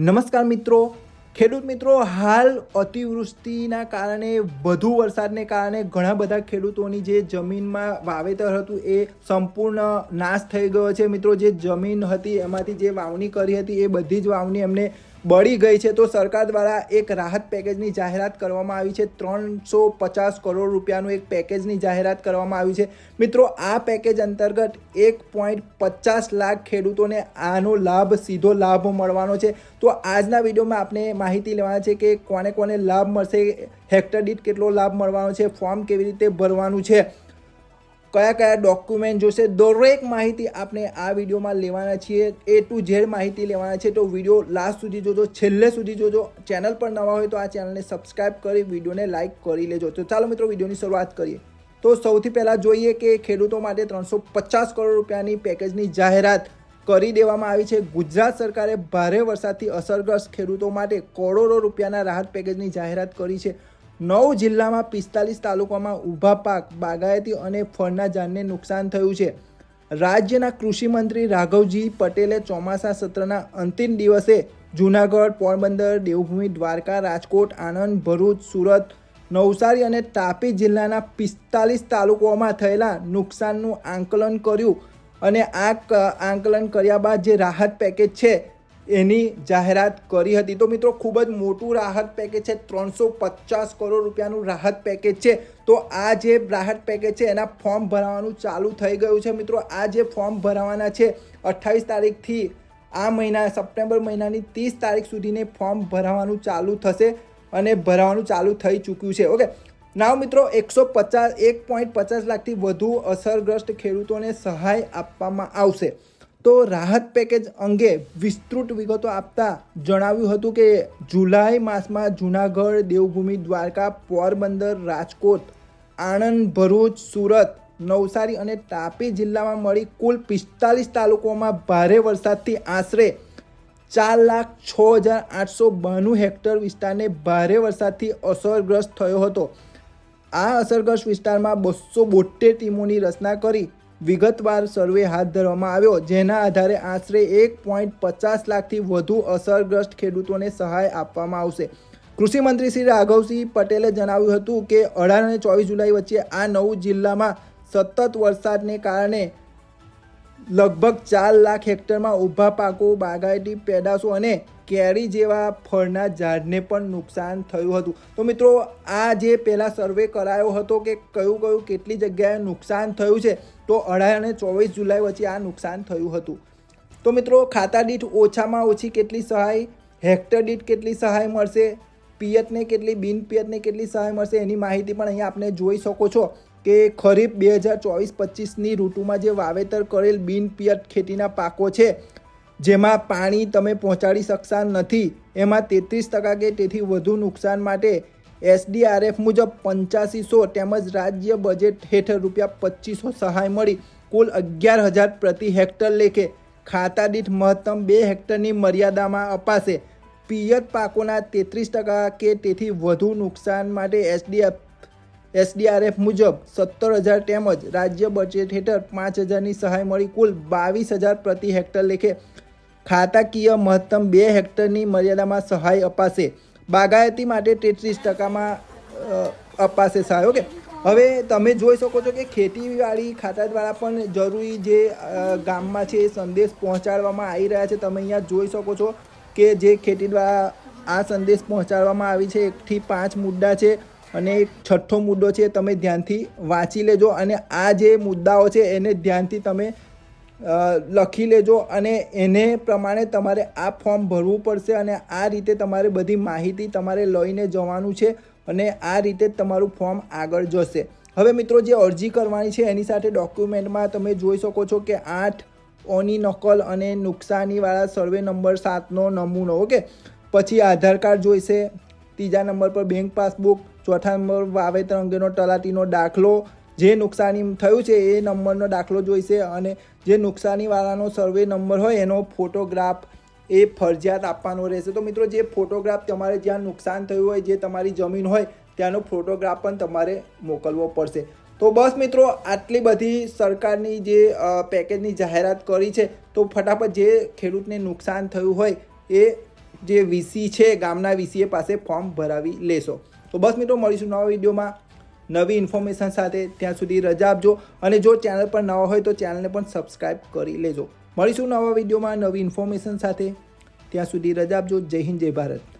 નમસ્કાર મિત્રો. ખેડૂત મિત્રો, હાલ અતિવૃષ્ટિના કારણે, વધુ વરસાદને કારણે ઘણા બધા ખેડૂતોની જે જમીનમાં વાવેતર હતું એ સંપૂર્ણ નાશ થઈ ગયો છે. મિત્રો, જે જમીન હતી, એમાંથી જે વાવણી કરી હતી, એ બધી જ વાવણી એમને બળી ગઈ છે, તો સરકાર દ્વારા એક રાહત પેકેજની જાહેરાત કરવામાં આવી છે. ત્રણસો પચાસ કરોડ રૂપિયાનું એક પેકેજની જાહેરાત કરવામાં આવી છે. મિત્રો, આ પેકેજ અંતર્ગત એક પોઈન્ટ પચાસ લાખ ખેડૂતોને આનો લાભ, સીધો લાભ મળવાનો છે. તો આજના વિડીયોમાં આપણે માહિતી લેવાના છે કે કોને કોને લાભ મળશે, હેક્ટર દીઠ કેટલો લાભ મળવાનો છે, ફોર્મ કેવી રીતે ભરવાનું છે. કયા કયા ડોક્યુમેન્ટ જોશે, દરેક માહિતી આપણે આ વિડીયોમાં લેવાના છીએ. એ ટુ ઝેડ માહિતી લેવાના છે. તો વીડિયો લાસ્ટ સુધી જોજો, છેલ્લે સુધી જોજો. ચેનલ પર નવા હોય તો આ ચેનલને સબસ્ક્રાઇબ કરી વિડીયોને લાઇક કરી લેજો. તો ચાલો મિત્રો, વિડીયોની શરૂઆત કરીએ. તો સૌથી પહેલાં જોઈએ કે ખેડૂતો માટે ત્રણસો પચાસ કરોડ રૂપિયાની પેકેજની જાહેરાત કરી દેવામાં આવી છે. ગુજરાત સરકારે ભારે વરસાદથી અસરગ્રસ્ત ખેડૂતો માટે કરોડો રૂપિયાના રાહત પેકેજની જાહેરાત કરી છે. નવ જિલ્લામાં પિસ્તાલીસ તાલુકામાં ઊભા પાક, બાગાયતી અને ફળના ઝાડને નુકસાન થયું છે. રાજ્યના કૃષિમંત્રી રાઘવજી પટેલે ચોમાસા સત્રના અંતિમ દિવસે જૂનાગઢ, પોરબંદર, દેવભૂમિ, દ્વારકા, રાજકોટ, આણંદ, ભરૂચ, સુરત, નવસારી અને તાપી જિલ્લાના પિસ્તાલીસ તાલુકાઓમાં થયેલા નુકસાનનું આંકલન કર્યું. અને આ આંકલન કર્યા બાદ જે રાહત પેકેજ છે એની જાહેરાત કરી હતી. તો મિત્રો, ખૂબ જ મોટું રાહત પેકેજ છે. ત્રણસો પચાસ કરોડ રૂપિયાનું રાહત પેકેજ છે. તો આ જે રાહત પેકેજ છે, એના ફોર્મ ભરાવાનું ચાલુ થઈ ગયું છે. મિત્રો, આ જે ફોર્મ ભરાવાના છે, અઠ્ઠાવીસ તારીખથી આ મહિના, સપ્ટેમ્બર મહિનાની ત્રીસ તારીખ સુધીને ફોર્મ ભરાવાનું ચાલુ થશે અને ભરાવાનું ચાલુ થઈ ચૂક્યું છે. ઓકે નાવ મિત્રો, એકસો પચાસ, એક પોઈન્ટ પચાસ લાખથી વધુ અસરગ્રસ્ત ખેડૂતોને સહાય આપવામાં આવશે. તો રાહત પેકેજ અંગે વિસ્તૃત વિગતો આપતા જણાવ્યું હતું કે જુલાઈ માસમાં જૂનાગઢ, દેવભૂમિ, દ્વારકા, પોરબંદર, રાજકોટ, આણંદ, ભરૂચ, સુરત, નવસારી અને તાપી જિલ્લામાં મળી કુલ પિસ્તાલીસ તાલુકાઓમાં ભારે વરસાદથી આશરે ચાર લાખ છ હજાર આઠસો બાણું હેક્ટર વિસ્તારને ભારે વરસાદથી અસરગ્રસ્ત થયો હતો. આ અસરગ્રસ્ત વિસ્તારમાં બસો બોતેર ટીમોની રચના કરી વિગતવાર સર્વે હાથ ધરવામાં આવ્યો, જેના આધારે આશરે એક પોઈન્ટ પચાસ લાખથી વધુ અસરગ્રસ્ત ખેડૂતોને સહાય આપવામાં આવશે. કૃષિમંત્રી શ્રી રાઘવસિંહ પટેલે જણાવ્યું હતું કે, અઢાર અને ચોવીસ જુલાઈ વચ્ચે આ નવ જિલ્લામાં સતત વરસાદને કારણે લગભગ ચાર લાખ હેક્ટરમાં ઊભા પાકો, બાગાયતી પેદાશો અને કેરી જેવા ફળના ઝાડને પણ નુકસાન થયું હતું. તો મિત્રો, આ જે પહેલાં સર્વે કરાયો હતો કે કયું કયું કેટલી જગ્યાએ નુકસાન થયું છે, તો અઢાર અને ચોવીસ જુલાઈ વચ્ચે આ નુકસાન થયું હતું. તો મિત્રો, ખાતા દીઠ ઓછામાં ઓછી કેટલી સહાય, હેક્ટર દીઠ કેટલી સહાય મળશે, પિયતને કેટલી, બિન પિયતને કેટલી સહાય મળશે એની માહિતી પણ અહીંયા આપણે જોઈ શકો છો. કે ખરીફ બે હજાર ચોવીસ પચીસની ઋતુમાં જે વાવેતર કરેલ બિનપિયત ખેતીના પાકો છે, જેમાં પાણી તમે પહોંચાડી શકતા નથી, એમાં તેત્રીસ ટકા કે તેથી વધુ નુકસાન માટે એસડીઆરએફ મુજબ પંચ્યાસીસો તેમજ રાજ્ય બજેટ હેઠળ રૂપિયા પચીસો સહાય મળી, કુલ અગિયાર હજાર પ્રતિ હેક્ટર લેખે. ખાતા દીઠ મહત્તમ બે હેક્ટરની મર્યાદામાં અપાશે. પિયત પાકોના તેત્રીસ ટકા કે તેથી વધુ નુકસાન માટે એસડીએફ એસડીઆરએફ મુજબ સત્તર હજાર તેમજ રાજ્ય બજેટ હેઠળ પાંચ હજારની સહાય મળી. કુલ બાવીસ હજાર પ્રતિ હેક્ટર લેખે ખાતાકીય મહત્તમ બે હેક્ટરની મર્યાદામાં સહાય અપાશે. બાગાયતી માટે તેત્રીસ ટકામાં અપાશે સહાય. ઓકે? હવે તમે જોઈ શકો છો કે ખેતીવાડી ખાતા દ્વારા પણ જરૂરી જે ગામમાં છે એ સંદેશ પહોંચાડવામાં આવી રહ્યા છે. તમે અહીંયા જોઈ શકો છો કે જે ખેતી દ્વારા આ સંદેશ પહોંચાડવામાં આવી છે. એકથી પાંચ મુદ્દા છે. અને એક છઠ્ઠો મુદ્દો છે, તમે ધ્યાનથી વાંચી લેજો અને આ જે મુદ્દાઓ છે, એને ધ્યાનથી તમે લખી લેજો અને એને પ્રમાણે તમારે આ ફોર્મ ભરવું પડશે અને આ રીતે તમારે બધી માહિતી તમારે લઈને જવાનું છે અને આ રીતે તમારું ફોર્મ આગળ જશે. હવે મિત્રો જે અરજી કરવાની છે, એની સાથે ડોક્યુમેન્ટમાં તમે જોઈ શકો છો કે આઠ ઓની નકલ અને નુકસાનીવાળા સર્વે નંબર સાતનો નમૂનો, ઓકે? પછી આધાર કાર્ડ જોઈશે, ત્રીજા નંબર પર બેંક પાસબુક ચોથા નંબર વાવેતર અંગેનો તલાટીનો દાખલો, જે નુકસાની થયું છે એ નંબરનો દાખલો જોઈશે અને જે નુકસાનીવાળાનો સર્વે નંબર હોય એનો ફોટોગ્રાફ એ ફરજિયાત આપવાનો રહેશે. તો મિત્રો, જે ફોટોગ્રાફ તમારે જ્યાં નુકસાન થયું હોય, જે તમારી જમીન હોય, ત્યાંનો ફોટોગ્રાફ પણ તમારે મોકલવો પડશે. તો બસ મિત્રો, આટલી બધી સરકારની જે પેકેજની જાહેરાત કરી છે, તો ફટાફટ જે ખેડૂતને નુકસાન થયું હોય એ જે વીસી છે, ગામના વીસીએ પાસે ફોર્મ ભરાવી લેશો. તો બસ મિત્રો, મળીશું નવા વિડીયોમાં. નવી ઇન્ફોર્મેશન સાથે ત્યાં સુધી રજા આપજો. અને જો ચેનલ પર નવા હોય તો ચેનલને પણ સબસ્ક્રાઈબ કરી લેજો. મળીશું નવા વિડીયોમાં નવી ઇન્ફોર્મેશન સાથે. ત્યાં સુધી રજા આપજો. જય હિન્દ, જય ભારત.